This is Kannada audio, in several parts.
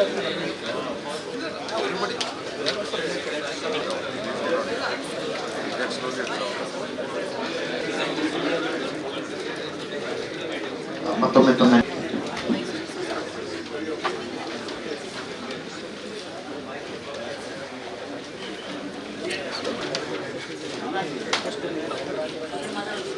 అన్నీ Gracias.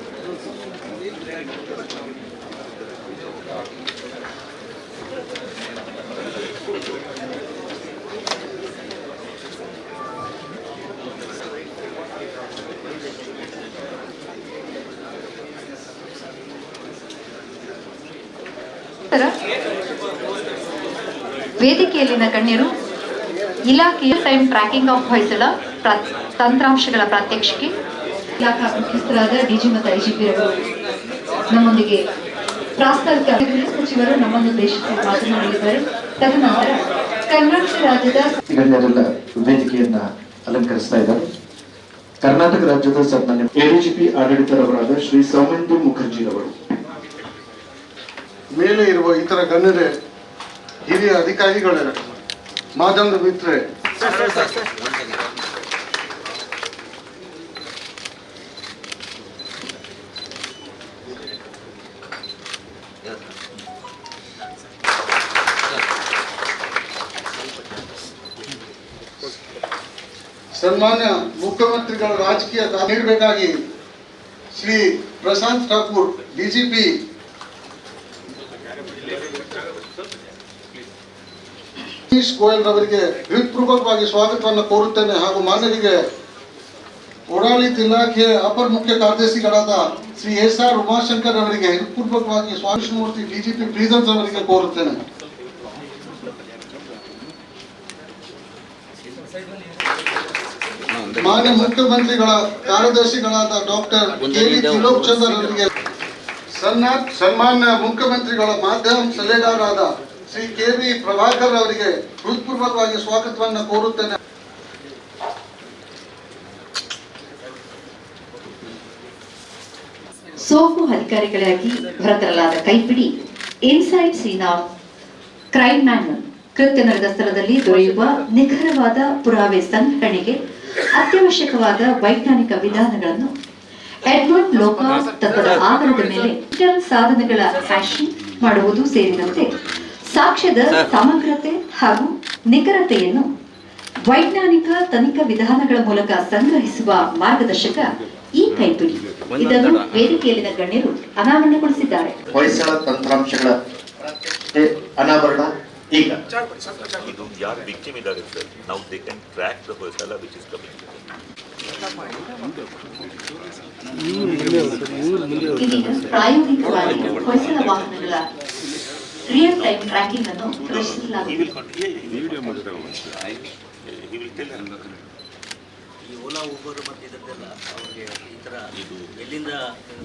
ವೇದಿಕೆಯಲ್ಲಿನ ಗಣ್ಯರು ಇಲಾಖೆಯ ಟೈಮ್ ಟ್ರ್ಯಾಕಿಂಗ್ ಆಫ್ ಹೊಯ್ಸಳ ತಂತ್ರಾಂಶಗಳ ಪ್ರಾತ್ಯಕ್ಷಿಕೆ ಇಲಾಖಾ ಮುಖ್ಯಸ್ಥರಾದ ಡಿಜಿ ಮತ್ತು ಐಜಿಪಿ ರವರು ನಮ್ಮೊಂದಿಗೆ ಪ್ರಾಸ್ತಾವಿಕ ಗೃಹ ಸಚಿವರು ನಮ್ಮನ್ನು ಉದ್ದೇಶಿಸಿ ಮಾತನಾಡಲಿದ್ದಾರೆ. ತದನಂತರ ಕರ್ನಾಟಕ ರಾಜ್ಯದ ಗಣ್ಯರೆಲ್ಲ ವೇದಿಕೆಯನ್ನ ಅಲಂಕರಿಸ್ತಾ ಇದ್ದಾರೆ. ಕರ್ನಾಟಕ ರಾಜ್ಯದ ಸನ್ಮಾನ್ಯ ಎಡಿಜಿಪಿ ಆಡಳಿತರವರಾದ ಶ್ರೀ ಸೌಮೇಂದು ಮುಖರ್ಜಿರವರು. ಮೇಲೆ ಇರುವ ಇತರ ಗಣ್ಯರೇ ಹಿರಿಯ ಅಧಿಕಾರಿಗಳೇ ಮಾಧ್ಯಮದ ಮಿತ್ರರೇ ಸನ್ಮಾನ್ಯ ಮುಖ್ಯಮಂತ್ರಿಗಳ ರಾಜಕೀಯ ನೀಡಬೇಕಾಗಿ ಶ್ರೀ ಪ್ರಶಾಂತ್ ಠಾಕೂರ್ ಡಿಜಿಪಿ ಪೀಯೂಷ್ ಗೋಯಲ್ ರವರಿಗೆ ಹೃತ್ಪೂರ್ವಕವಾಗಿ ಸ್ವಾಗತವನ್ನು ಕೋರುತ್ತೇನೆ ಹಾಗೂ ಮಾನ್ಯರಿಗೆ ಒಡಾಳಿತ ಇಲಾಖೆಯ ಅಪರ ಮುಖ್ಯ ಕಾರ್ಯದರ್ಶಿಗಳಾದ ಶ್ರೀ ಎಸ್ ಆರ್ ಉಮಾಶಂಕರ್ ಅವರಿಗೆ ಹೃತ್ಪೂರ್ವಕವಾಗಿ ಸ್ವಾಗತ ಮೂರ್ತಿ ಡಿಜಿಪಿ ಪ್ರೀಸನ್ಸ್ ಅವರಿಗೆ ಕೋರುತ್ತೇನೆ. ಮಾನ್ಯ ಮುಖ್ಯಮಂತ್ರಿಗಳ ಕಾರ್ಯದರ್ಶಿಗಳಾದ doctor K V Tilok Chandar ಅವರಿಗೆ ಸನ್ಮಾ ಸನ್ಮಾನ್ಯ ಮುಖ್ಯಮಂತ್ರಿಗಳ ಮಾಧ್ಯಮ ಸಲಹೆಗಾರರಾದ ಶ್ರೀ ಕೆ ವಿ ಪ್ರಭಾಕರ್ ಅವರಿಗೆ ಹೃತ್ಪೂರ್ವಕವಾಗಿ ಸ್ವಾಗತವನ್ನು ಕೋರುತ್ತೇನೆ. ಸೋಂಕು ಅಧಿಕಾರಿಗಳಾಗಿ ಹೊರತರಲಾದ ಕೈಪಿಡಿ inside scene of crime man ಕೃತ್ಯ ನಡೆದ ಸ್ಥಳದಲ್ಲಿ ದೊರೆಯುವ ನಿಖರವಾದ ಪುರಾವೆ ಸಂಗ್ರಹಣೆಗೆ ಅತ್ಯವಶ್ಯಕವಾದ ವೈಜ್ಞಾನಿಕ ವಿಧಾನಗಳನ್ನು ಎಡ್ವರ್ಡ್ ಲೋಕ ತತ್ವದ ಆಧಾರದ ಮೇಲೆ ಡಿಜಿಟಲ್ ಸಾಧನಗಳ ಫ್ಯಾಷನ್ ಮಾಡುವುದು ಸೇರಿದಂತೆ ಸಾಕ್ಷ್ಯದ ಸಮಗ್ರತೆ ಹಾಗೂ ನಿಖರತೆಯನ್ನು ವೈಜ್ಞಾನಿಕ ತನಿಖಾ ವಿಧಾನಗಳ ಮೂಲಕ ಸಂಗ್ರಹಿಸುವ ಮಾರ್ಗದರ್ಶಕ ಈ ಕೈಪಿಡಿ ಇದನ್ನು ವೇದಿಕೆಯಲ್ಲಿನ ಗಣ್ಯರು ಅನಾವರಣಗೊಳಿಸಿದ್ದಾರೆ. ಹೊಯ್ಸಳ ತಂತ್ರಾಂಶಗಳ ಅನಾವರಣ ಈಗ. ಇದು ಯಾರು ವಿಕ್ಟಿಮ್ ಇದ್ದಾರೆ ಸರ್ ನಾವು they can track the Hoysala which is coming ಇದೀಗ ಪ್ರಾಯೋಗಿಕವಾಗಿ ಹೊಯ್ಸಳ ವಾಹನಗಳ ರಿಯಲ್ ಟೈಮ್ ಟ್ರ್ಯಾಕಿಂಗ್ ಅನ್ನು ರಚಿಸಲಾಗುತ್ತಿದೆ ಹಿ ವಿಲ್ ಟೆಲ್ ಈ ಓಲಾ ಉಬರ್ ಮತ್ತು ಇದರದ್ದೆಲ್ಲ ಅವ್ರಿಗೆ ಈ ಥರ ಇದು ಎಲ್ಲಿಂದ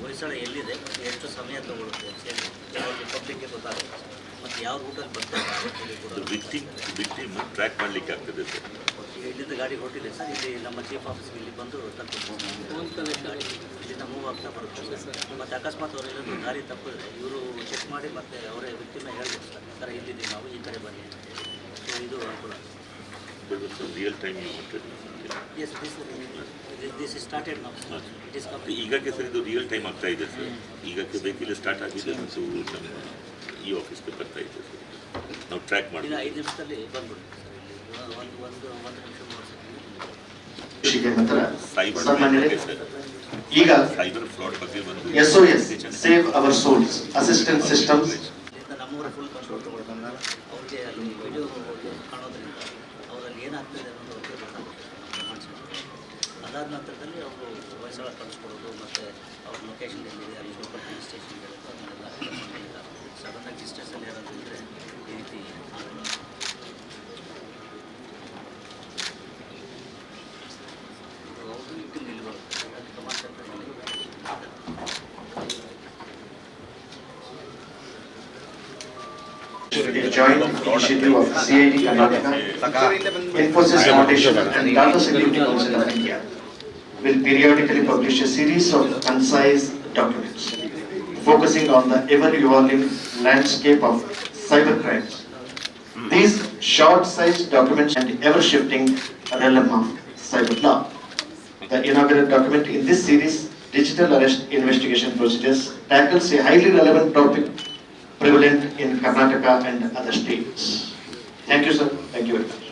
ಹೊಯ್ಸಳ ಎಲ್ಲಿದೆ? ಮತ್ತು ಎಷ್ಟು ಸಮಯ ತಗೊಳುತ್ತೆ ಪಬ್ಲಿಕ್ಗೆ ಗೊತ್ತಾಗುತ್ತೆ. ಯಾವ ರೂಟಲ್ಲಿ ಬರ್ತಾರೆ ವಿಕ್ಟಿಮ್ ವಿಕ್ಟಿಮ್ ಟ್ರ್ಯಾಕ್ ಮಾಡ್ಲಿಕ್ಕೆ ಆಗ್ತದೆ ಸರ್. ಈಗ ಇಲ್ಲಿಂದ ಗಾಡಿ ಹೊರಟಿದೆ ಸರ್ ಇಲ್ಲಿ ನಮ್ಮ ಚೀಫ್ ಆಫೀಸ್ ಇಲ್ಲಿ ಬಂದು ಗಾಡಿ ಇಲ್ಲಿಂದ ಮೂವ್ ಆಗ್ತಾ ಬರುತ್ತೆ ಸರ್. ಮತ್ತು ಅಕಸ್ಮಾತ್ ಅವರು ಏನಾದರೂ ದಾರಿ ತಪ್ಪಿದ್ರೆ ಇವರು ಚೆಕ್ ಮಾಡಿ ಮತ್ತೆ ಅವರೇ ವ್ಯಕ್ತಿನ ಹೇಳ್ಬೇಕು ಸರ್. ಈ ಥರ ಇಲ್ಲಿದ್ದೀವಿ ನಾವು ಈ ಕಡೆ ಬನ್ನಿ ಸೊ ಇದು ಅನುಕೂಲ. Real time a real time you started now. It is ಈಗಕ್ಕೆ ಸರ್ ಇದು ರಿಯಲ್ ಟೈಮ್ ಆಗ್ತಾ ಇದೆ ಸರ್. ಈಗಕ್ಕೆ ಬೇಕಿಲ್ಲ ಸ್ಟಾರ್ಟ್ ಆಗಿದೆ ಮತ್ತು ಈ ಆಫೀಸ್ಗೆ ಬರ್ತಾ ಇದೆ ಸರ್ ನಾವು ಟ್ರ್ಯಾಕ್ ಇನ್ನು ಮಾಡಿ ಐದು ನಿಮಿಷದಲ್ಲಿ ಬಂದ್ಬಿಡುತ್ತೆ ಸರ್ ಇಲ್ಲಿ ಒಂದು ಒಂದು ಒಂದು ನಿಮಿಷ ಮೂರು ಕೃಷಿಗೆ ನಂತರ ಸೈಬರ್ ಸನ್ಮಾನ್ಯರೇ ಈಗ ಸೈಬರ್ ಫ್ರಾಡ್ ಬಗ್ಗೆ ಒಂದು S O S save our souls assistant systems ಇದರಿಂದ ನಮ್ಮವರ ಫುಲ್ ಕಂಟ್ರೋಲ್ ತಗೊಳ್ತಾರೆ ಅವ್ರಿಗೆ ಅಲ್ಲಿ ವಿಡಿಯೋ ಕಾಣೋದ್ರಿಂದ ಅವರಲ್ಲಿ ಏನಾಗ್ತದೆ ಅನ್ನೋದು ಅವ್ರಿಗೆ ಗೊತ್ತಾಗುತ್ತೆ ಮನುಷ್ಯನಿಗೆ. ಅದಾದ ನಂತರದಲ್ಲಿ ಅವರು ಹೊಯ್ಸಳ ಕಳಿಸ್ಕೊಡೋದು ಮತ್ತು ಅವ್ರ ಲೊಕೇಶನ್ ಎಲ್ಲಿದೆ ಅಲ್ಲಿ ಲೋಕಲ್ ಪೊಲೀಸ್ ಸ್ಟೇಷನ್ ಇರುತ್ತೆ ಅದನ್ನೆಲ್ಲ ಸಡನ್ನಾಗಿ ಡಿಸ್ಟೆನ್ಸಲ್ಲಿ ಯಾರಾದರೂ ಇದ್ದರೆ ಈ ರೀತಿ ಆಗಲ್ಲ ಇದು ಅವ್ರದ್ದು ಇಟ್ಟು ಇಲ್ಲಿ ಬರುತ್ತೆ ಅಲ್ಲಿ ಕಮಾಂಡ್ ಸೆಂಟರ್ನಲ್ಲಿ a joint initiative of CID Karnataka, Infosys Foundation and Data Security Council of India will periodically publish a series of concise documents focusing on the ever-evolving landscape of cybercrimes. These short-sized documents and ever-shifting realm of cyber law. The inaugural document in this series, Digital Arrest Investigation Procedures, tackles a highly relevant topic prevalent in Karnataka and other states. Thank you, sir. Thank you very much.